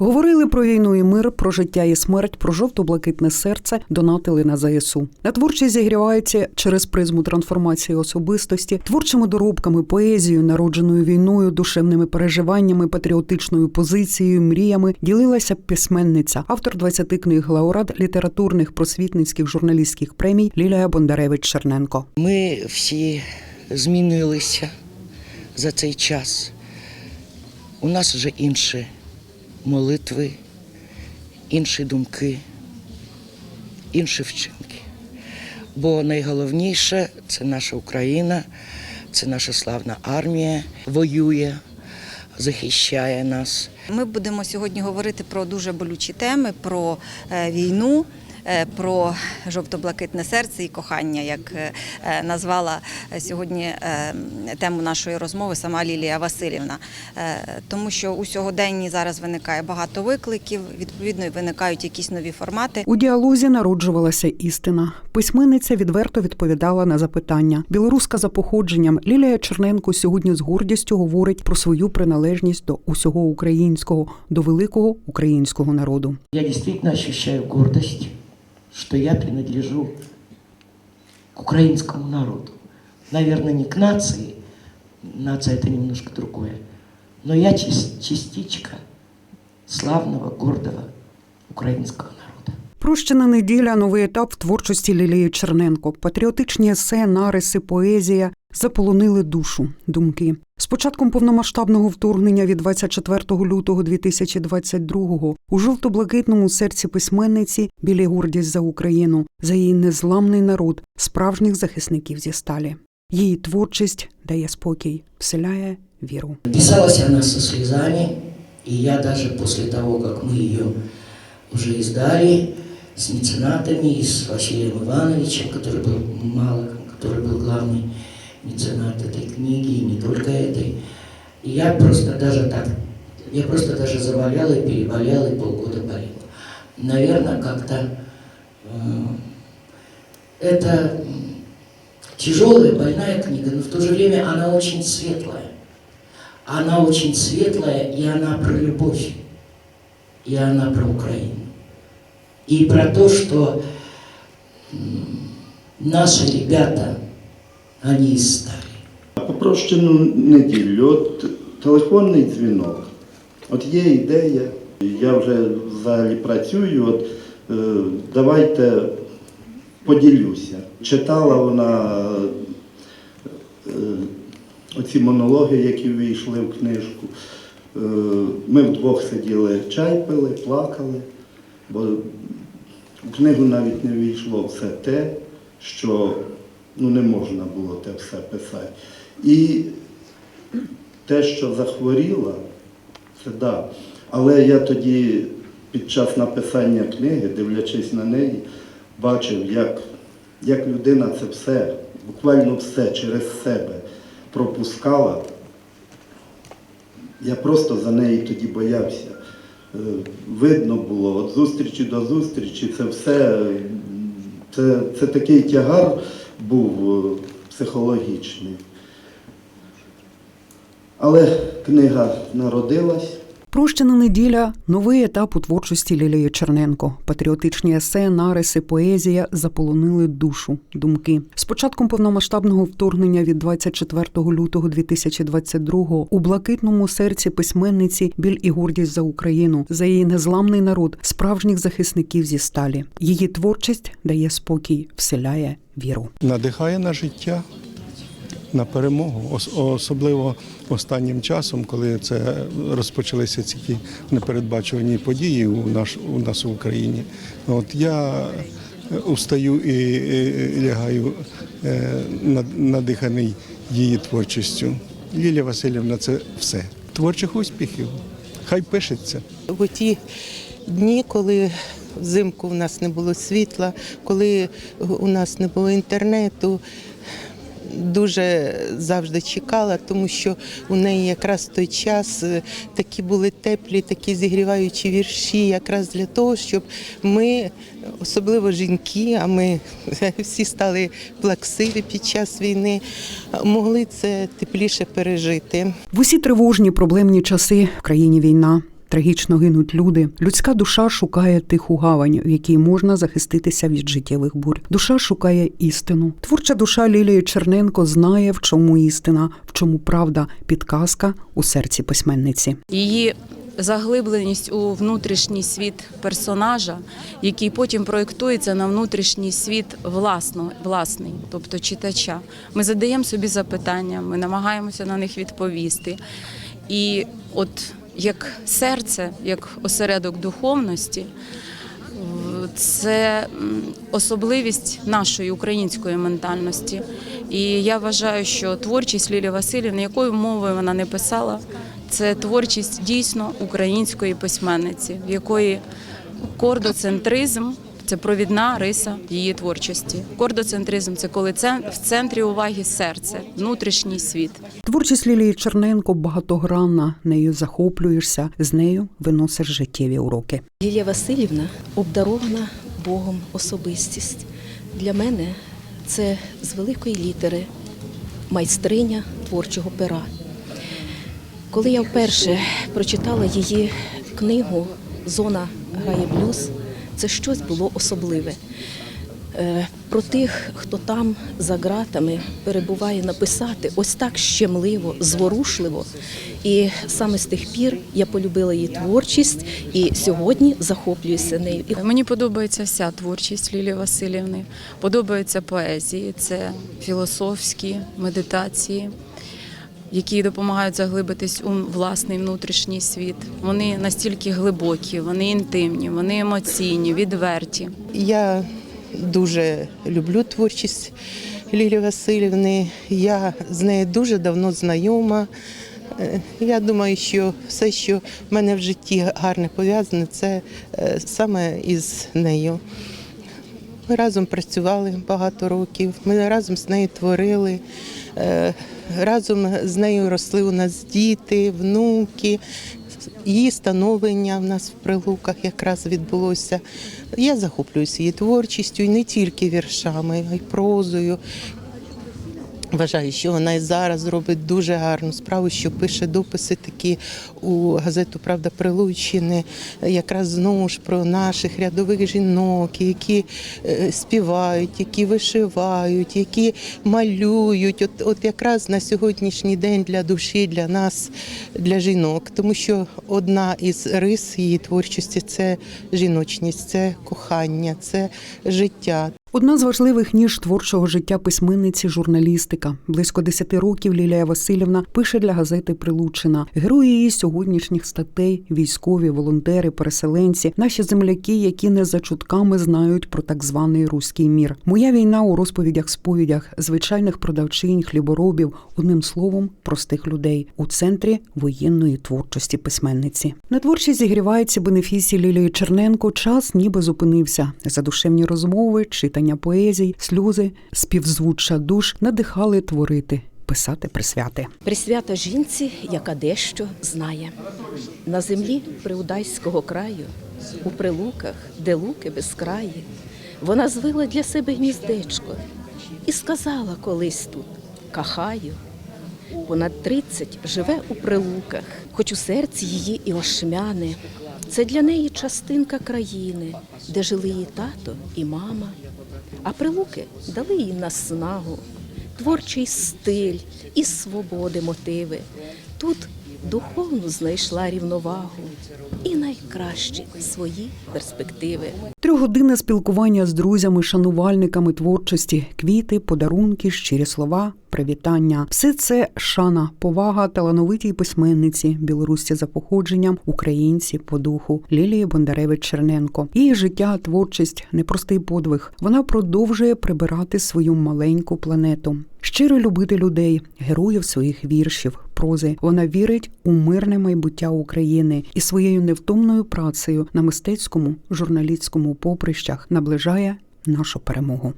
Говорили про війну і мир, про життя і смерть, про жовто-блакитне серце, донатили на ЗСУ. На творчість зігрівається через призму трансформації особистості, творчими доробками, поезією, народженою війною, душевними переживаннями, патріотичною позицією, мріями ділилася письменниця, автор 20 книг, лауреат літературних, просвітницьких, журналістських премій Лілія Бондаревич Черненко. Ми всі змінилися за цей час. У нас вже інші молитви, інші думки, інші вчинки. Бо найголовніше це наша Україна, це наша славна армія, воює, захищає нас. Ми будемо сьогодні говорити про дуже болючі теми: про е, війну. Е, Про жовто-блакитне серце і кохання, як е, е, назвала сьогодні тему нашої розмови сама Лілія Васильівна. Тому що у сьогоденні зараз виникає багато викликів, відповідно виникають якісь нові формати. У діалозі народжувалася істина. Письменниця відверто відповідала на запитання. Білоруска за походженням Лілія Черненко сьогодні з гордістю говорить про свою приналежність до усього українського, до великого українського народу. Я действительно ощущаю гордость, что я принадлежу к украинскому народу. Наверное, не к нации, нация это немножко другое, но я част- частичка славного, гордого украинского народа. Прощена неділя новий етап в творчості Лілії Черненко. Патріотичні есе, нариси, поезія заполонили душу, думки. З початком повномасштабного вторгнення від 24 лютого 2022-го у жовто-блакитному серці письменниці білі гордість за Україну, за її незламний народ, справжніх захисників зі сталі. Її творчість дає спокій, вселяє віру. Писалась она со слезами, и я даже после того, как мы ее уже издали, с меценатами, и с Василием Ивановичем, который был мало, который был главный меценат этой книги, и не только этой, и я просто даже так, я просто даже заболел и переболел, и полгода болел. Наверное, как-то э, это тяжелая, больная книга, но в то же время она очень светлая. Она очень светлая, и она про любовь, и она про Украину. И про то, что наши ребята, они из стали. По неділю, от телефонний дзвінок. От є ідея, я вже взагалі працюю, от е, давайте поділюся. Читала вона е, оці монологи, які війшли в книжку. Е, ми вдвох сиділи, чай пили, плакали, бо в книгу навіть не війшло все те, що ну, не можна було те все писати. І те, що захворіла, це да. Але я тоді під час написання книги, дивлячись на неї, бачив, як, як людина це все, буквально все через себе пропускала. Я просто за неї тоді боявся. Е, Видно було, від зустрічі до зустрічі, це все, це, це такий тягар був е, психологічний. Але книга народилась. Прощена неділя новий етап у творчості Лілії Черненко. Патріотичні есе, нариси, поезія заполонили душу, думки. З початком повномасштабного вторгнення від 24 лютого 2022-го у блакитному серці письменниці біль і гордість за Україну, за її незламний народ, справжніх захисників зі сталі. Її творчість дає спокій, вселяє віру. надихає на життя, на перемогу, Ос- особливо останнім часом, коли це розпочалися ці непередбачувані події у наш у нас в Україні. От я е, устаю і, лягаю е, над- надиханий її творчістю. Лілія Васильівна, це все. Творчих успіхів. Хай пишеться. в ті дні, коли взимку у нас не було світла, коли у нас не було інтернету. Дуже завжди чекала, тому що у неї якраз в той час е, такі були теплі, такі зігріваючі вірші, якраз для того, щоб ми, особливо жінки, а ми всі стали плаксиві під час війни, могли це тепліше пережити. В усі тривожні проблемні часи в країні війна. Трагічно гинуть люди. Людська душа шукає тиху гавань, в якій можна захиститися від життєвих бурь. Душа шукає істину. Творча душа Лілії Черненко знає, в чому істина, в чому правда, підказка у серці письменниці. її заглибленість у внутрішній світ персонажа, який потім проєктується на внутрішній світ власно, власний, тобто читача. Ми задаємо собі запитання, ми намагаємося на них відповісти. І от як серце, як осередок духовності, це особливість нашої української ментальності. І я вважаю, що творчість Лілі Васильівни, якою мовою вона не писала, це творчість дійсно української письменниці, в якої кордоцентризм це провідна риса її творчості. Кордоцентризм це коли це в центрі уваги серце, внутрішній світ. Творчість Лілії Черненко багатогранна, нею захоплюєшся, з нею виносиш життєві уроки. Лілія Васильівна обдарована Богом особистість. Для мене це з великої літери майстриня творчого пера. Коли я вперше прочитала її книгу Зона грає блюз, це щось було особливе. Е, Про тих, хто там за ґратами перебуває написати ось так щемливо, зворушливо. І саме з тих пір я полюбила її творчість і сьогодні захоплююся нею. Мені подобається вся творчість Лілії Васильівни. Подобаються поезії, це філософські медитації, які допомагають заглибитись у власний внутрішній світ. Вони настільки глибокі, вони інтимні, вони емоційні, відверті. Я дуже люблю творчість Лілії Васильівни. Я з нею дуже давно знайома. Е, Я думаю, що все, що в мене в житті гарне пов'язане, це е, саме із нею. Ми разом працювали багато років, ми разом з нею творили, е, разом з нею росли у нас діти, внуки. Її становлення в нас в прилуках якраз відбулося. Я захоплююся її творчістю і не тільки віршами, а й прозою. Вважаю, що вона і зараз робить дуже гарну справу, що пише дописи такі у газету Правда Прилуччини, якраз знову ж про наших рядових жінок, які е, співають, які вишивають, які малюють. От, от якраз на сьогоднішній день для душі, для нас, для жінок. Тому що одна із рис її творчості це жіночність, це кохання, це життя. Одна з важливих ніж творчого життя письменниці журналістика. Близько 10 років Лілія Васильівна пише для газети Прилучина. Герої її сьогоднішніх статей, військові, волонтери, переселенці, наші земляки, які не за чутками знають про так званий руський мір. Моя війна у розповідях, сповідях, звичайних продавчинь, хліборобів, одним словом, простих людей у центрі воєнної творчості письменниці. На творчість зігрівається бенефісі Лілії Черненко. Час ніби зупинився. Задушевні розмови, читання поезій, сльози, співзвуччя душ надихали творити, писати присвяти. Присвята жінці, яка дещо знає. На землі приудайського краю, у прилуках, де луки безкраї, вона звила для себе гніздечко і сказала колись тут кахаю. Понад тридцять живе у прилуках, хоч у серці її і ошмяне. Це для неї частинка країни, де жили її тато і мама. А прилуки дали їй наснагу, творчий стиль і свободи мотиви. Тут духовно знайшла рівновагу і найкращі свої перспективи. Трьохгодинне спілкування з друзями, шанувальниками творчості, квіти, подарунки, щирі слова, привітання. Все це шана, повага талановитій письменниці, білорусці за походженням, українці по духу Лілії Бондаревич Черненко. Її життя, творчість, непростий подвиг. Вона продовжує прибирати свою маленьку планету. Щиро любити людей, героїв своїх віршів, прози. Вона вірить у мирне майбуття України і своєю невтомною працею на мистецькому журналістському поприщах наближає нашу перемогу.